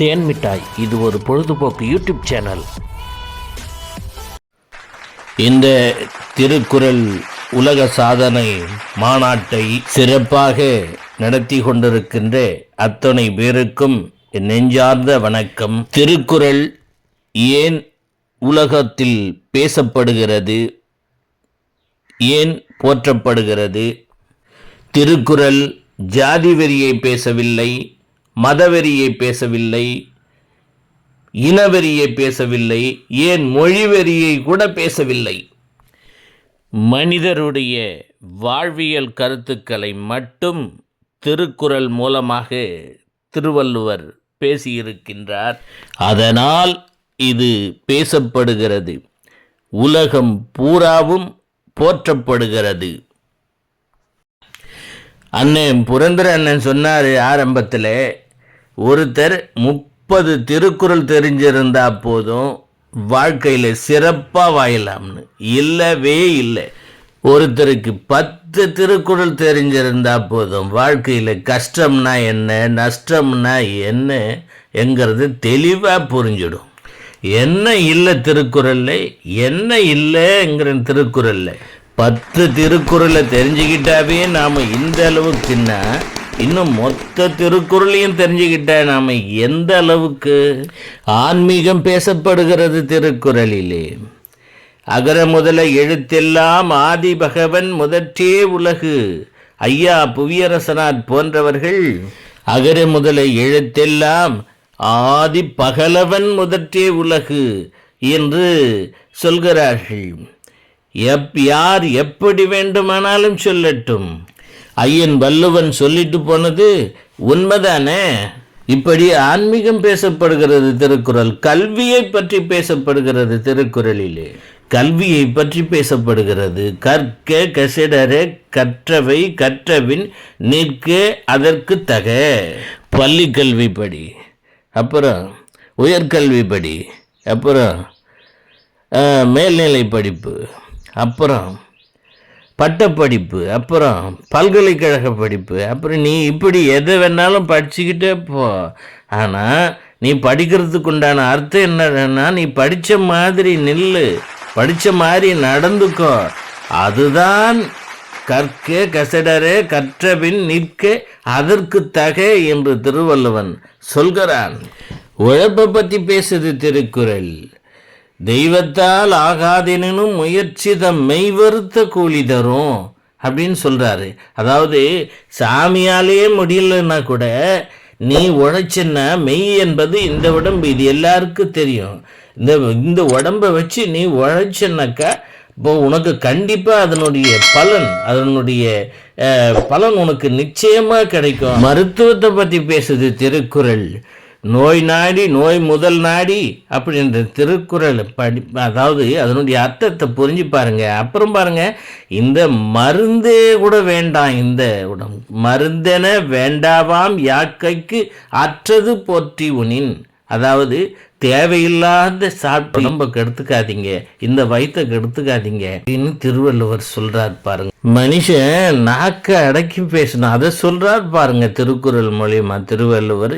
தேன் மிட்டாய். இது ஒரு பொழுதுபோக்கு யூடியூப் சேனல். இந்த திருக்குறள் உலக சாதனை மாநாட்டை சிறப்பாக நடத்தி கொண்டிருக்கின்ற அத்தனை பேருக்கும் நெஞ்சார்ந்த வணக்கம். திருக்குறள் ஏன் உலகத்தில் பேசப்படுகிறது? ஏன் போற்றப்படுகிறது? திருக்குறள் ஜாதி வெறியை பேசவில்லை மதவெறியை பேசவில்லை இனவெறியை பேசவில்லை ஏன் மொழிவெறியை கூட பேசவில்லை. மனிதருடைய வாழ்வியல் கருத்துக்களை மட்டும் திருக்குறள் மூலமாக திருவள்ளுவர் பேசியிருக்கின்றார். அதனால் இது பேசப்படுகிறது. உலகம் பூராவும் போற்றப்படுகிறது. அண்ணன் புரந்தர அண்ணன் சொன்னார் ஆரம்பத்தில் ஒருத்தர் முப்பது திருக்குறள் தெரிஞ்சிருந்தா போதும் வாழ்க்கையில் சிறப்பாக வாயலாம்னு இல்லவே இல்லை. ஒருத்தருக்கு பத்து திருக்குறள் தெரிஞ்சிருந்தா போதும் வாழ்க்கையில் கஷ்டம்னா என்ன நஷ்டம்னா என்ன என்கிறது தெளிவாக புரிஞ்சிடும். என்ன இல்லை திருக்குறளில் என்ன இல்லைங்கிற திருக்குறள் பத்து திருக்குறளை தெரிஞ்சுக்கிட்டாவே நாம் இந்த அளவுக்குன்னா இன்னும் மொத்த திருக்குறளையும் தெரிஞ்சுக்கிட்ட நாம் எந்த அளவுக்கு ஆன்மீகம் பேசப்படுகிறது திருக்குறளிலே? அகர முதல எழுத்தெல்லாம் ஆதி பகவன் முதற்றே உலகு. ஐயா புவியரசனார் போன்றவர்கள் அகர முதல எழுத்தெல்லாம் ஆதி பகலவன் முதற்றே உலகு என்று சொல்கிறார்கள். எப் யார் எப்படி வேண்டுமானாலும் சொல்லட்டும். ஐயன் வல்லுவன் சொல்லிட்டு போனது உண்மைதானே? இப்படி ஆன்மீகம் பேசப்படுகிறது திருக்குறள் கல்வியை பற்றி பேசப்படுகிறது திருக்குறளிலே. கல்வியை பற்றி பேசப்படுகிறது. கற்க கசிடர கற்றவை கற்றவின் நிற்க அதற்கு தக. பள்ளி கல்விப்படி படி அப்புறம் உயர்கல்வி படி அப்புறம் மேல்நிலை படிப்பு அப்புறம் பட்டப்படிப்பு அப்புறம் பல்கலைக்கழக படிப்பு அப்புறம் நீ இப்படி எதை வேணாலும் படிச்சுக்கிட்டே போ. ஆனால் நீ படிக்கிறதுக்கு உண்டான அர்த்தம் என்னன்னா நீ படித்த மாதிரி நில்லு. படித்த மாதிரி நடந்துக்கோ. அதுதான் கற்க கசடரே கற்றபின் நிற்க அதற்கு தக என்று திருவள்ளுவன் சொல்கிறான். உழைப்பை பற்றி பேசுது திருக்குறள். தெய்வத்தால் ஆகாதெனினும் முயற்சி தம் மெய்வருத்த கூலி தரும் அப்படின்னு சொல்கிறாரு அதாவது சாமியாலே முடியலன்னா கூட நீ உழைச்சின்னா மெய் என்பது இந்த உடம்பு இது எல்லாருக்கும் தெரியும். இந்த இந்த உடம்பை வச்சு நீ உழைச்சின்னாக்கா இப்போ உனக்கு கண்டிப்பாக அதனுடைய பலன் அதனுடைய பலன் உனக்கு நிச்சயமாக கிடைக்கும். மருத்துவத்தை பற்றி பேசுது திருக்குறள். நோய் நாடி நோய் முதல் நாடி அப்படின்ற திருக்குறள் படி அதாவது அதனுடைய அர்த்தத்தை புரிஞ்சு பாருங்க. அப்புறம் பாருங்க இந்த மருந்தே கூட வேண்டாம் இந்த உடம்பு மருந்தென வேண்டாவாம் யாக்கைக்கு அற்றது போற்றி உனின். அதாவது தேவையில்லாத சாப்பிட்டு உடம்ப கெடுத்துக்காதீங்க இந்த வயிற்ற கெடுத்துக்காதீங்க அப்படின்னு திருவள்ளுவர் சொல்றார் பாருங்க. மனுஷன் நாக்க அடக்கி பேசணும் அதை சொல்றார் பாருங்க திருக்குறள் மூலியமா. திருவள்ளுவர்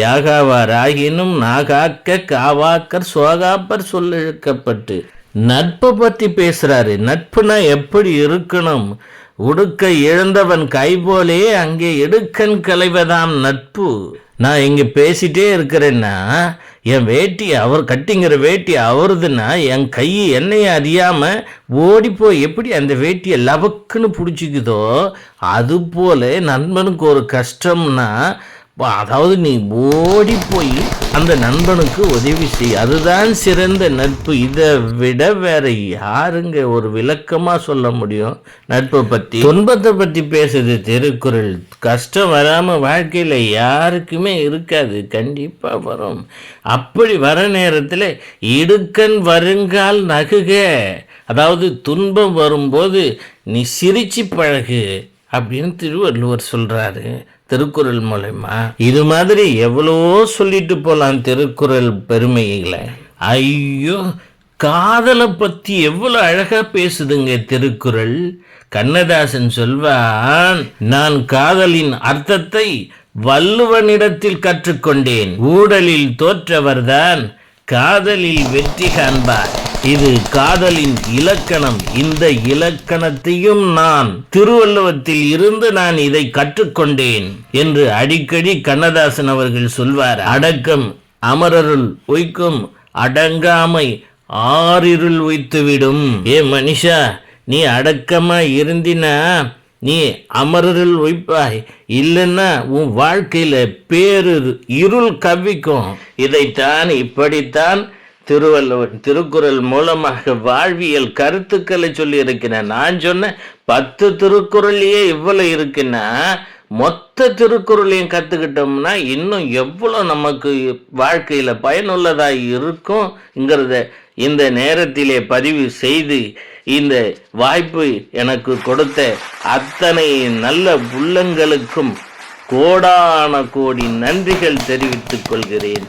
யாகாவார் ஆகினும் நாகாக்க காவாக்கர் சோகாப்பர் சொல்லிழுக்கப்பட்டு நட்பை பற்றி பேசுறாரு. நட்புனா எப்படி இருக்கணும்? உடுக்க இழந்தவன் கைபோலே அங்கே எடுக்கன் கலைவதாம் நட்பு. நான் இங்கே பேசிட்டே இருக்கிறேன்னா என் வேட்டி அவர் கட்டிங்கிற வேட்டி அவருதுன்னா என் கை என்னைய அறியாமல் ஓடிப்போய் எப்படி அந்த வேட்டியை லவக்குன்னு பிடிச்சிக்குதோ அதுபோல நண்பனுக்கு ஒரு கஷ்டம்னா அதாவது நீ ஓடி போய் அந்த நண்பனுக்கு உதவி செய். அதுதான் சிறந்த நட்பு. இதை விட வேற யாருங்க ஒரு விளக்கமா சொல்ல முடியும்? நட்பை பத்தி. துன்பத்தை பத்தி பேசுது திருக்குறள். கஷ்டம் வராம வாழ்க்கையில யாருக்குமே இருக்காது. கண்டிப்பா வரும். அப்படி வர நேரத்தில் இடுக்கன் வருங்கால் நகுக. அதாவது துன்பம் வரும்போது நீ சிரிச்சு பழகு அப்படின்னு திருவள்ளுவர் சொல்றாரு. திருக்குறள் மூலயமா இது மாதிரி எவ்வளோ சொல்லிட்டு போகலாம் திருக்குறள் பெருமைகளை ஐயோ காதலை பற்றி எவ்வளோ அழகாக பேசுதுங்க திருக்குறள். கண்ணதாசன் சொல்வான் நான் காதலின் அர்த்தத்தை வள்ளுவனிடத்தில் கற்றுக்கொண்டேன். ஊடலில் தோற்றவர்தான் காதலில் வெற்றி காண்பார். இது காதலின் இலக்கணம். இந்த இலக்கணத்தையும் நான் திருவள்ளுவத்தில் இருந்து நான் இதை கற்றுக்கொண்டேன் என்று அடிக்கடி கண்ணதாசன் அவர்கள் சொல்வார். அடக்கம் அமரருள் உய்க்கும் அடங்காமை ஆறிருள் உய்த்துவிடும் ஏ மனுஷா நீ அடக்கமா இருந்தினா நீ அமரரில் வைப்பாய் இல்லைன்னா உன் வாழ்க்கையில பேரு இருள் கவ்விக்கும். இதைத்தான் இப்படித்தான் திருவள்ளுவன் திருக்குறள் மூலமாக வாழ்வியல் கருத்துக்களை சொல்லி இருக்கிறேன் நான் சொன்ன பத்து திருக்குறள்லயே இவ்வளவு இருக்குன்னா மொத்த திருக்குறளையும் கத்துக்கிட்டோம்னா இன்னும் எவ்வளவு நமக்கு வாழ்க்கையில பயனுள்ளதா இருக்கும்ங்கிறத இந்த நேரத்திலே பதிவு செய்து இந்த வாய்ப்பு எனக்கு கொடுத்த அத்தனை நல்ல உள்ளங்களுக்கும் கோடான கோடி நன்றிகள் தெரிவித்துக் கொள்கிறேன்.